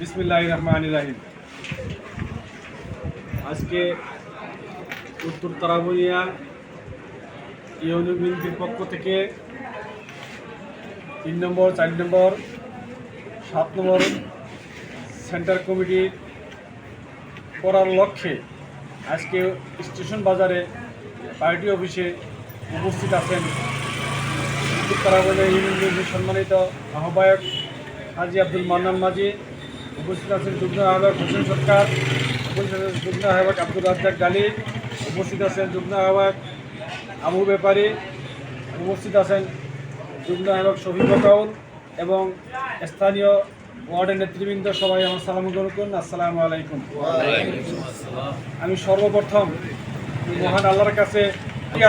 বিসমিল্লাহ রহমান রাহিম। আজকে উত্তর তারাবনিয়া ইউনি বিএনপির পক্ষ থেকে তিন নম্বর, চার নম্বর, সাত নম্বর সেন্টার কমিটি করার লক্ষ্যে আজকে স্টেশন বাজারে পার্টি অফিসে উপস্থিত আছেন উত্তর তারাবনিয়া ইউনিয়ন বিএনপির সম্মানিত আহ্বায়ক হাজি আব্দুল মান্নান মাঝি উপস্থিত আছেন যুগ্ম আহ্বায়ক হোসেন সরকার, উপস্থিত আছেন যুগ্ম আহ্বায়ক আব্দুল রাজ্জাক ডালি উপস্থিত আছেন যুগ্ম আহ্বায়ক আবু ব্যাপারী, উপস্থিত আছেন যুগ্ম আহ্বায়ক শফিক কাউল এবং স্থানীয় ওয়ার্ডের নেতৃবৃন্দ সবাই আমার সালাম করুন। আসসালামু আলাইকুম। আমি সর্বপ্রথম মহান আল্লাহর কাছে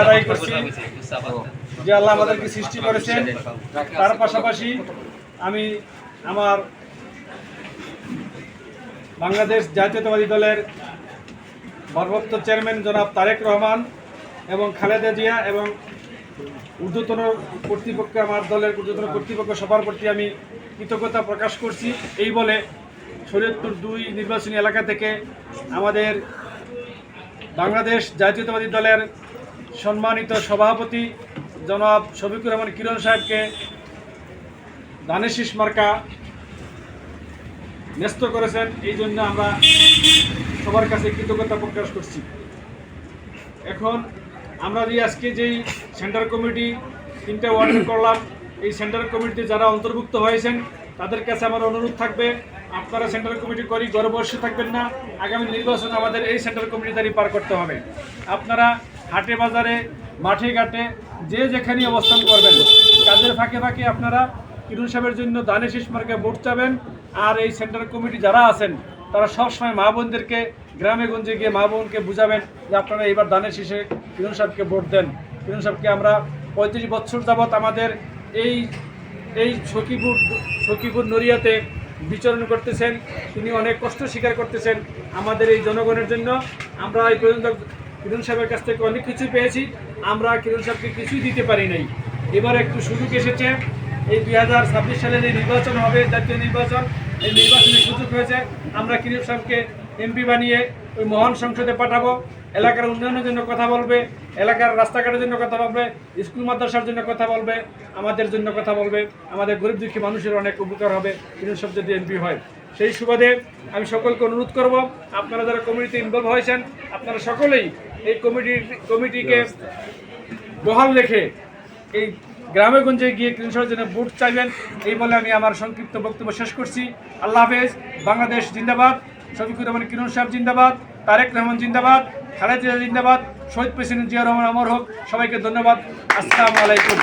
আদায় করছি? যে আল্লাহ আমাদেরকে সৃষ্টি করেছেন, তার পাশাপাশি আমি আমার বাংলাদেশ জাতীয়তাবাদী দলের ভারপ্রাপ্ত চেয়ারম্যান জনাব তারেক রহমান এবং খালেদা জিয়া এবং ঊর্ধ্বতন কর্তৃপক্ষ, আমার দলের ঊর্ধ্বতন কর্তৃপক্ষ সবার প্রতি আমি কৃতজ্ঞতা প্রকাশ করছি। এই বলে শরীয়তপুর দুই নির্বাচনী এলাকা থেকে আমাদের বাংলাদেশ জাতীয়তাবাদী দলের সম্মানিত সভাপতি জনাব শফিকুর রহমান কিরণ সাহেবকে দানেশিস মার্কা ন্যস্ত করেছেন, এই জন্য আমরা সবার কাছে কৃতজ্ঞতা প্রকাশ করছি। এখন আমরা যে আজকে যেই সেন্টার কমিটি তিনটা ওয়ার্ড করলাম, এই সেন্টার কমিটিতে যারা অন্তর্ভুক্ত হয়েছেন, তাদের কাছে আমার অনুরোধ থাকবে, আপনারা সেন্ট্রাল কমিটি করি গড়ে থাকবেন না, আগামী নির্বাচন আমাদের এই সেন্ট্রাল কমিটি দ্বারাই পার করতে হবে। আপনারা হাটে বাজারে, মাঠে ঘাটে, যে যেখানে অবস্থান করবেন, কাজের ফাঁকে ফাঁকে আপনারা কিরুন সাহেবের জন্য দানে শেষ মার্কে ভোট চাবেন আর এই সেন্টার কমিটি যারা আছেন, তারা সবসময় মা বোনদেরকে গ্রামে গঞ্জে গিয়ে মা বোনকে বুঝাবেন যে আপনারা এবার দানের শেষে কিরণ সাহেবকে ভোট দেন। কিরণ সাহেবকে আমরা পঁয়ত্রিশ বছর যাবৎ আমাদের এই এই সখীপুর সখীপুর নড়িয়াতে বিচরণ করতেছেন। তিনি অনেক কষ্ট স্বীকার করতেছেন আমাদের এই জনগণের জন্য। আমরা এই পর্যন্ত কিরণ সাহেবের কাছ থেকে অনেক কিছু পেয়েছি। আমরা কিরণ সাহেবকে কিছুই দিতে পারি নাই। এবার একটু সুযোগ এসেছে। এই দুই হাজার ছাব্বিশ সালে যে নির্বাচন হবে জাতীয় নির্বাচন। এই নির্বাচনের সুযোগ হয়েছে, আমরা কিরিপ সাহেবকে এমপি বানিয়ে ওই মহান সংসদে পাঠাবো। এলাকার উন্নয়নের জন্য কথা বলবে, এলাকার রাস্তাঘাটের জন্য কথা বলবে, স্কুল, মাদ্রাসার জন্য কথা বলবে, আমাদের জন্য কথা বলবে। আমাদের গরিব দুঃখী মানুষের অনেক উপকার হবে কিরিপ সাহেব যদি এমপি হয়। সেই সুবাদে আমি সকলকে অনুরোধ করব, আপনারা যারা কমিটিতে ইনভলভ হয়েছেন, আপনারা সকলেই এই কমিটির কমিটিকে বহাল রেখে এই গ্রামে গঞ্জে গিয়ে কৃষকের জন্য ভোট চাইবেন, এই বলে আমি আমার সংক্ষিপ্ত বক্তব্য শেষ করছি। আল্লাহ হাফেজ, বাংলাদেশ জিন্দাবাদ, শফিকুর রহমান, কিরণ সাহেব জিন্দাবাদ, তারেক রহমান জিন্দাবাদ, খালেদা জিন্দাবাদ, শহীদ প্রেসিডেন্ট জিয়া রহমান অমর হোক, সবাইকে ধন্যবাদ। আসসালামু আলাইকুম।